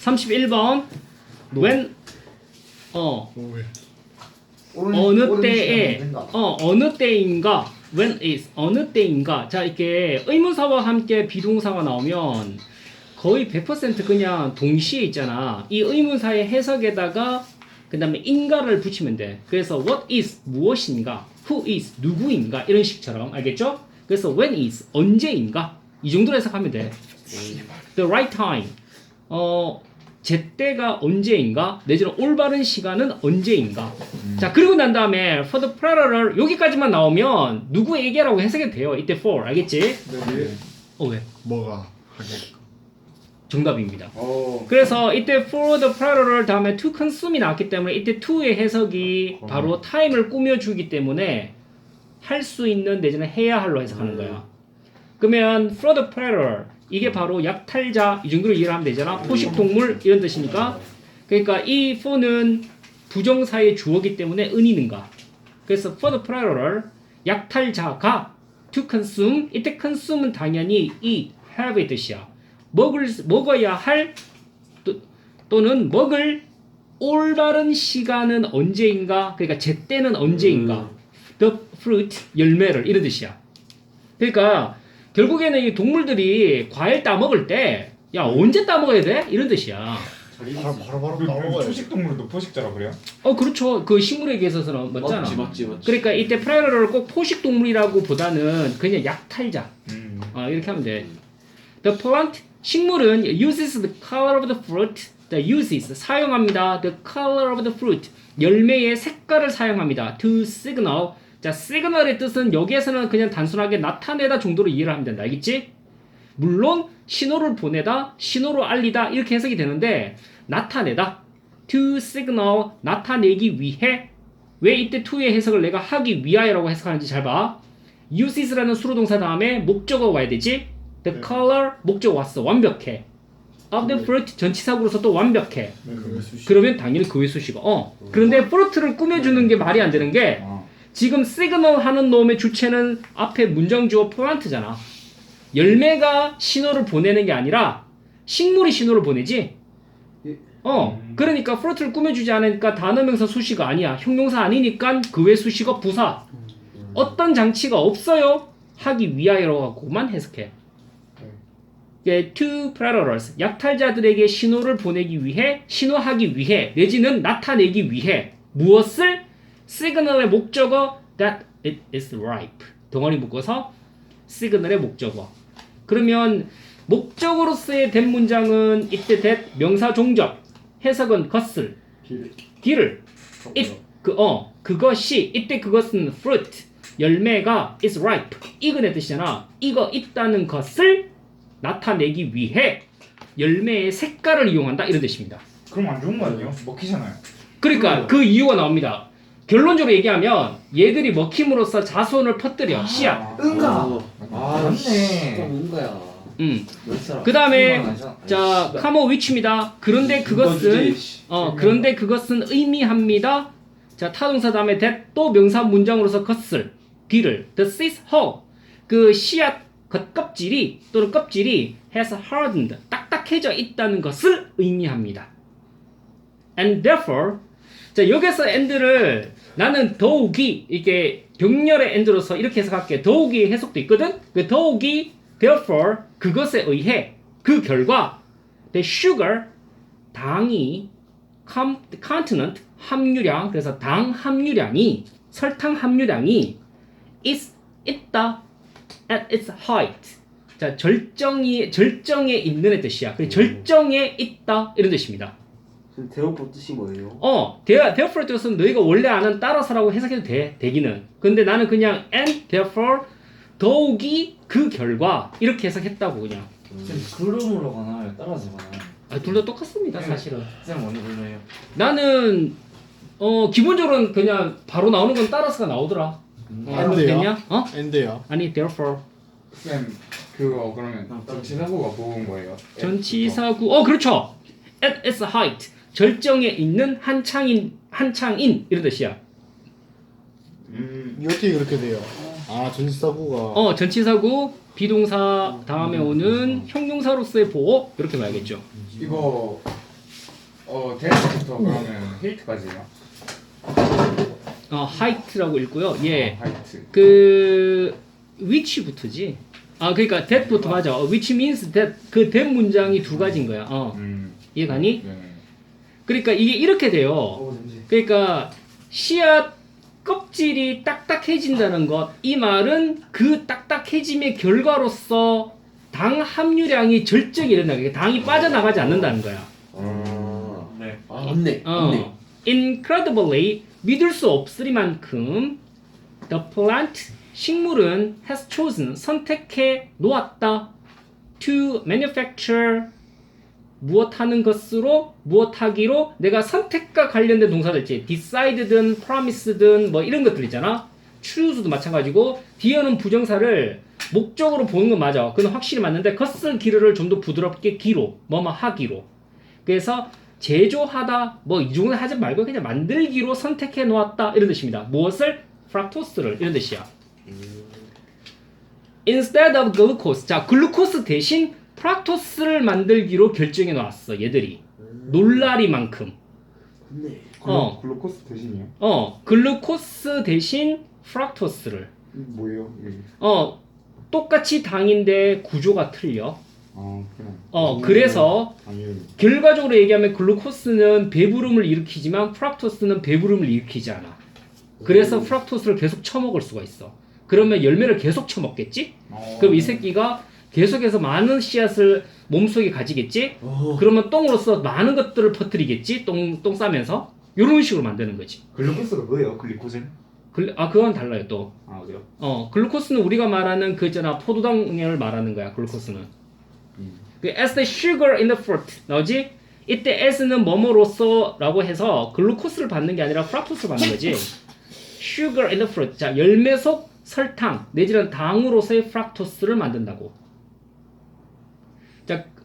31번. when 어. 왜? 어느 때에 어 어느 때인가? when is 어느 때인가? 자 이렇게 의문사와 함께 비동사가 나오면 거의 100% 그냥 동시에 있잖아. 이 의문사의 해석에다가 그 다음에 인가를 붙이면 돼. 그래서 what is 무엇인가? who is 누구인가? 이런 식처럼. 알겠죠? 그래서 when is 언제인가? 이 정도로 해석하면 돼. the right time. 어 제때가 언제인가 내지는 올바른 시간은 언제인가 자 그리고 난 다음에 for the predator 여기까지만 나오면 누구에게라고 해석이 돼요 이때 for 알겠지? 네. 어 왜? 뭐가 하게? 정답입니다 어. 그래서 이때 for the predator 다음에 to consume이 나왔기 때문에 이때 to의 해석이 바로 time을 꾸며주기 때문에 할 수 있는 내지는 해야 할로 해석하는 거야 그러면 for the predator 이게 바로 약탈자 이 정도로 이해를 하면 되잖아. 포식동물 이런 뜻이니까. 그러니까 이 for는 부정사의 주어기 때문에 은이는가. 그래서 for the predator 약탈자가 to consume 이때 consume은 당연히 eat have의 뜻이야. 먹을 먹어야 할 또, 또는 먹을 올바른 시간은 언제인가? 그러니까 제때는 언제인가? the fruit 열매를 이런 뜻이야. 그러니까 결국에는 이 동물들이 과일 따먹을 때 야 언제 따먹어야 돼 이런 뜻이야 바로 바로 바로 그, 그 나오고 초식 동물도 포식자라 그래요? 어 그렇죠 그 식물에게 있어서는 맞잖아 맞지 맞지 맞지. 그러니까 이때 프라이어를 꼭 포식 동물이라고 보다는 그냥 약탈자 음. 아, 이렇게 하면 돼. The plant 식물은 uses the color of the fruit. The uses 사용합니다. The color of the fruit 열매의 색깔을 사용합니다. To signal. 자, signal의 뜻은 여기에서는 그냥 단순하게 나타내다 정도로 이해를 하면 된다. 알겠지? 물론 신호를 보내다, 신호로 알리다 이렇게 해석이 되는데 나타내다. To signal 나타내기 위해 왜 이때 to의 해석을 내가 하기 위하여라고 해석하는지 잘 봐. uses라는 수로 동사 다음에 목적어가 와야 되지. The 네. color 목적 왔어 완벽해. Of the fruit 전치사구로서 또 완벽해. 그 수시. 그러면 당연히 그외 수식어. 어. 그런데 fruit를 꾸며주는 게 말이 안 되는 게 아. 지금 시그널 하는 놈의 주체는 앞에 문장주어 플란트잖아. 열매가 신호를 보내는 게 아니라 식물이 신호를 보내지. 예. 어, 그러니까 프로트를 꾸며주지 않으니까 단어명사 수식어 아니야. 형용사 아니니까 그 외 수식어 부사. 어떤 장치가 없어요. 하기 위하여라고만 해석해. 예, to predators 약탈자들에게 신호를 보내기 위해 신호하기 위해 내지는 나타내기 위해 무엇을 시그널의 목적어 that it is ripe 덩어리 묶어서 시그널의 목적어 그러면 목적으로서의 된 문장은 이때 that 명사 종접 해석은 것을 길. 길을 it 그어 그것이 이때 그것은 fruit 열매가 is ripe 익은의 뜻이잖아 이거 있다는 것을 나타내기 위해 열매의 색깔을 이용한다 이런 뜻입니다. 그럼 안 좋은 거 아니에요? 먹히잖아요. 그러니까 그 이유가 나옵니다. 결론적으로 얘기하면 얘들이 먹힘으로써 자손을 퍼뜨려 씨앗. 응가. 어. 아, 맞네. 맞네. 뭔가야. 음. 몇 그다음에 자 카모 위치입니다. 그런데 그것은 어 그런데 그것은 의미합니다. 자 타동사 다음에 that 또 명사 문장으로서 것을 뒤를 the seed hoe 그 씨앗 겉껍질이 또는 껍질이 has hardened 딱딱해져 있다는 것을 의미합니다. And therefore 자 여기서 and를 나는 더욱이 이게 병렬의 and로서 이렇게 해석할게 더욱이 해석도 있거든. 그 더욱이 therefore 그것에 의해 그 결과 the sugar 당이 content 함유량 그래서 당 함유량이 설탕 함유량이 is 있다 at its height 자 절정이 절정에 있는의 뜻이야. 그 절정에 있다 이런 뜻입니다. 대오포 뜻이 뭐예요? 어, there, therefore 뜻은 너희가 원래 아는 따라서라고 해석해도 돼, 되기는. 근데 나는 그냥 and therefore 더욱이 그 결과 이렇게 해석했다고 그냥. 그름으로 가나요? 따라서 가나요? 아, 둘 다 똑같습니다, 사실은. 쌤 어느 걸로요? 나는 어 기본적으로는 그냥 바로 나오는 건 따라서가 나오더라. 어, 안 돼요? 됐냐? 어? 엔드요. 아니 therefore 쌤 그거 그러면 전치사구가 뭐인 거예요? 전치사구 어 그렇죠. at its height 절정에 있는 한창인 한창인 이런 뜻이야. 음. 이 어떻게 그렇게 돼요? 아 전지사구가. 어 전치사구 비동사 다음에 오는 형용사로서의 보호 이렇게 봐야겠죠. 이거 어 대부터 그러면 헤이트까지요? 어, 하이트라고 읽고요. 예. 어, 하이트. 그 which부터지. 아 그러니까 that부터 맞아. 어, which means that 그 that 문장이 두 가지인 거야. 어. 음. 이해가니? 네. 그러니까 이게 이렇게 돼요. 어. 그러니까 씨앗 껍질이 딱딱해진다는 것, 이 말은 그 딱딱해짐의 결과로서 당 함유량이 절정이 일어나게 그러니까 당이 빠져나가지 않는다는 거야. 아. 네. 아. 맞네. 어, incredibly 믿을 수 없으리만큼 the plant 식물은 has chosen 선택해 놓았다 to manufacture 무엇하는 것으로 무엇하기로 내가 선택과 관련된 동사들 있지. decide든 promise든 뭐 이런 것들 있잖아. choose도 마찬가지고 뒤에는 부정사를 목적으로 보는 건 맞아. 그건 확실히 맞는데 것을 기르를 좀 더 부드럽게 기로 뭐뭐 하기로. 그래서 제조하다 뭐이 정도 하지 말고 그냥 만들기로 선택해 놓았다. 이런 뜻입니다. 무엇을? 프락토스를. 이런 뜻이야. instead of glucose. 자 글루코스 대신 프락토스를 만들기로 결정해 놓았어 얘들이 놀라리만큼 맞네. 어. 글루코스 대신이요? 어 글루코스 대신 프락토스를 뭐예요? 이게? 어 똑같이 당인데 구조가 틀려 아 그냥. 어 그래서 당연히. 결과적으로 얘기하면 글루코스는 배부름을 일으키지만 프락토스는 배부름을 일으키지 않아. 그래서 프락토스를 계속 처먹을 수가 있어. 그러면 열매를 계속 처먹겠지? 어. 그럼 이 새끼가 계속해서 많은 씨앗을 몸속에 가지겠지? 어. 그러면 똥으로서 많은 것들을 퍼뜨리겠지? 똥, 똥 싸면서? 이런 식으로 만드는 거지. 글루코스가 뭐예요? 글리코젠? 글, 아, 그건 달라요, 또. 아 그래요? 어, 글루코스는 우리가 말하는 그 있잖아, 포도당을 말하는 거야, 글루코스는. 음. 그 as the sugar in the fruit 나오지? 이때 as는 뭐뭐로서 라고 해서 글루코스를 받는 게 아니라 프락토스를 받는 거지. sugar in the fruit. 자, 열매 속 설탕 내지는 당으로서의 프락토스를 만든다고.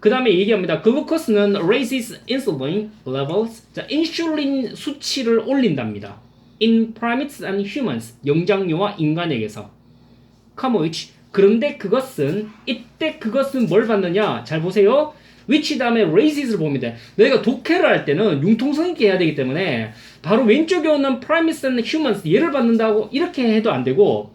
자, 그 다음에 얘기합니다. 글루코스는 raises insulin levels. 자, 인슐린 수치를 올린답니다. in primates and humans. 영장류와 인간에게서. come which. 그런데 그것은 이때 그것은 뭘 받느냐? 잘 보세요. which 다음에 raises를 봅니다. 내가 독해를 할 때는 융통성 있게 해야 되기 때문에 바로 왼쪽에 오는 primates and humans 얘를 받는다고 이렇게 해도 안 되고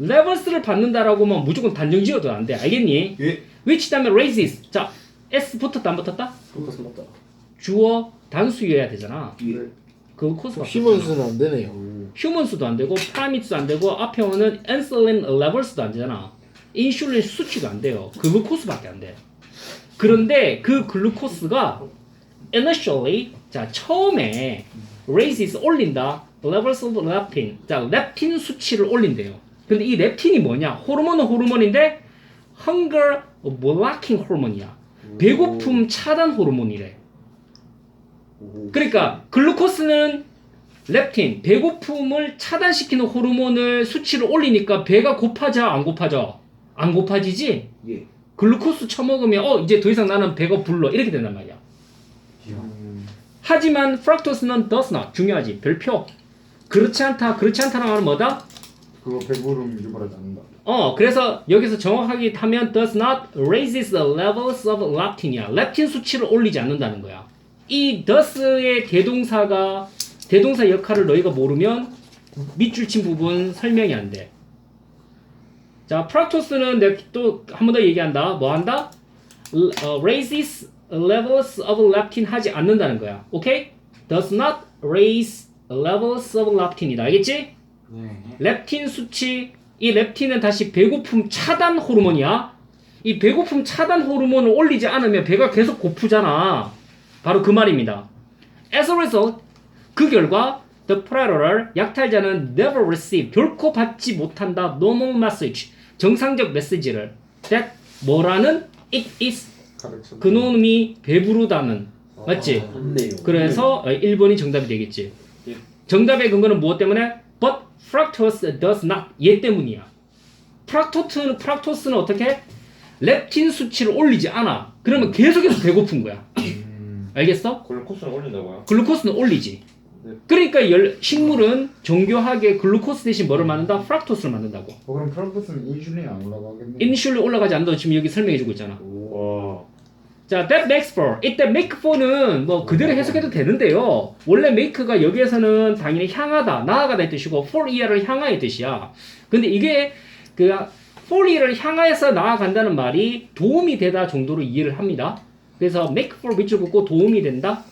levels를 받는다라고 하면 무조건 단정 지어도 안 돼. 알겠니? 예. which 다음에 raises. 자, s 붙었다 안 붙었다? 그것은 맞다. 주어 단수여야 되잖아. 예. 그 코스가 휴먼스는 안 되네요. 휴먼수도 안 되고 프라미트도 안 되고 앞에 오는 인슐린 레벨스도 안 되잖아. 인슐린 수치가 안 돼요. 글루코스밖에 안 돼. 그런데 그 글루코스가 initially 자 처음에 raises 올린다. levels of leptin. 자 렙틴 수치를 올린대요. 근데 이 렙틴이 뭐냐? 호르몬은 호르몬인데 hunger blocking 호르몬이야. 배고픔 차단 호르몬이래. 오. 그러니까 글루코스는 렙틴 배고픔을 차단시키는 호르몬을 수치를 올리니까 배가 고파져 안 고파져 안 고파지지 예. 글루코스 처먹으면 어 이제 더 이상 나는 배가 불러 이렇게 된단 말이야 음. 하지만 프락토스는 does not 중요하지 별표 그렇지 않다 그렇지 않다는 말은 뭐다 그거 배부름 유발하지 않는다. 어 그래서 여기서 정확하게 하면 does not raises the levels of leptin이야 렙틴 수치를 올리지 않는다는 거야 이 does의 대동사가 대동사 역할을 너희가 모르면 밑줄 친 부분 설명이 안 돼. 자, 프락토스는 내가 또한 번 더 얘기한다. 뭐 한다? 어, raises levels of leptin 하지 않는다는 거야. 오케이? does not raise levels of leptin이다. 알겠지? 네. 렙틴 수치 이 렙틴은 다시 배고픔 차단 호르몬이야. 이 배고픔 차단 호르몬을 올리지 않으면 배가 계속 고프잖아. 바로 그 말입니다. As a result, 그 결과 the predator 약탈자는 never receive 결코 받지 못한다 normal message 정상적 메시지를 that 뭐라는 it is. 그놈이 배부르다는 맞지? 아. 그래서 1번이 정답이 되겠지. 정답의 근거는 무엇 때문에? But fructose does not. 얘 때문이야. 프락토스는, 프락토스는 어떻게? 렙틴 수치를 올리지 않아. 그러면 계속해서 배고픈 거야. 음. 알겠어? 글루코스를 올린다고요? 글루코스는 올리지. 네. 그러니까 열, 식물은 정교하게 글루코스 대신 뭐를 만든다? 프락토스를 만든다고. 어 그럼 프랑크스는 인슐린 안 올라가겠네. 인슐린 올라가지 않는다고 지금 여기 설명해주고 있잖아. 와. 자, that makes for. 이때 make for는 뭐 그대로 해석해도 되는데요. 원래 make가 여기에서는 당연히 향하다, 나아가다 의 뜻이고 for 이하를 향하의 뜻이야. 근데 이게 그 for 이하를 향하여서 나아간다는 말이 도움이 되다 정도로 이해를 합니다. 그래서 make for 밑줄 긋고 도움이 된다.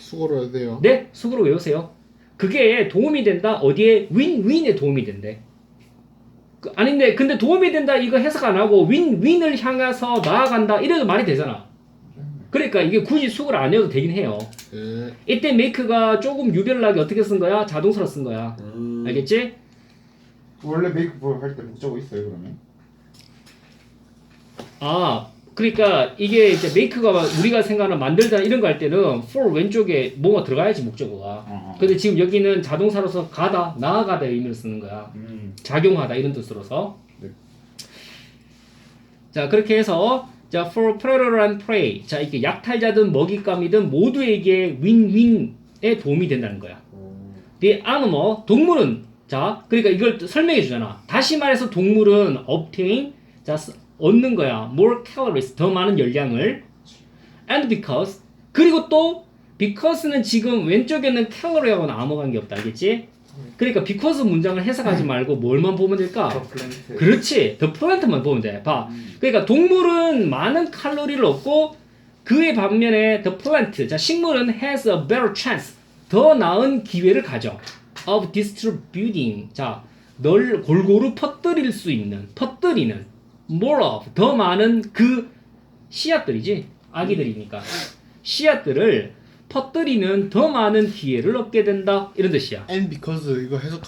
수고를 해야 돼요. 네, 속으로 외우세요. 그게 도움이 된다. 어디에 윈윈에 도움이 된대. 그, 아닌데 근데 도움이 된다 이거 해석 안 하고 윈윈을 향해서 나아간다 이래도 말이 되잖아. 그러니까 이게 굳이 수글 안 해도 되긴 해요. 네. 이때 make가 조금 유별나게 어떻게 쓴 거야? 자동사로 쓴 거야. 음. 알겠지? 원래 메이크 할때 목적어 있어요 그러면? 아, 그러니까 이게 이제 make가 우리가 생각하는 만들다 이런 거 할 때는 for 왼쪽에 뭐가 들어가야지 목적어가. 어허. 근데 지금 여기는 자동사로서 가다, 나아가다의 의미를 쓰는 거야. 음. 작용하다 이런 뜻으로서. 네. 자 그렇게 해서 자 for predator and prey 자 이게 약탈자든 먹잇감이든 모두에게 윈윈에 도움이 된다는 거야. 어. The animal 동물은 자 그러니까 이걸 또 설명해 주잖아. 다시 말해서 동물은 obtain 자 쓰- 얻는 거야. more calories 더 많은 열량을 and because 그리고 또 because는 지금 왼쪽에는 calorie하고는 아무 관계 없다 알겠지? 그러니까 because 문장을 해석하지 말고 뭘만 보면 될까? 더 플랜트. 그렇지. 더 플랜트만 보면 돼. 봐. 그러니까 동물은 많은 칼로리를 얻고 그의 반면에 the plant, 자 식물은 has a better chance, 더 나은 기회를 가져 of distributing, 자 널 골고루 퍼뜨릴 수 있는, 퍼뜨리는 more of, 더 많은 그 씨앗들이지 아기들이니까 씨앗들을 퍼뜨리는 더 많은 기회를 얻게 된다 이런 뜻이야. And because 이거 해석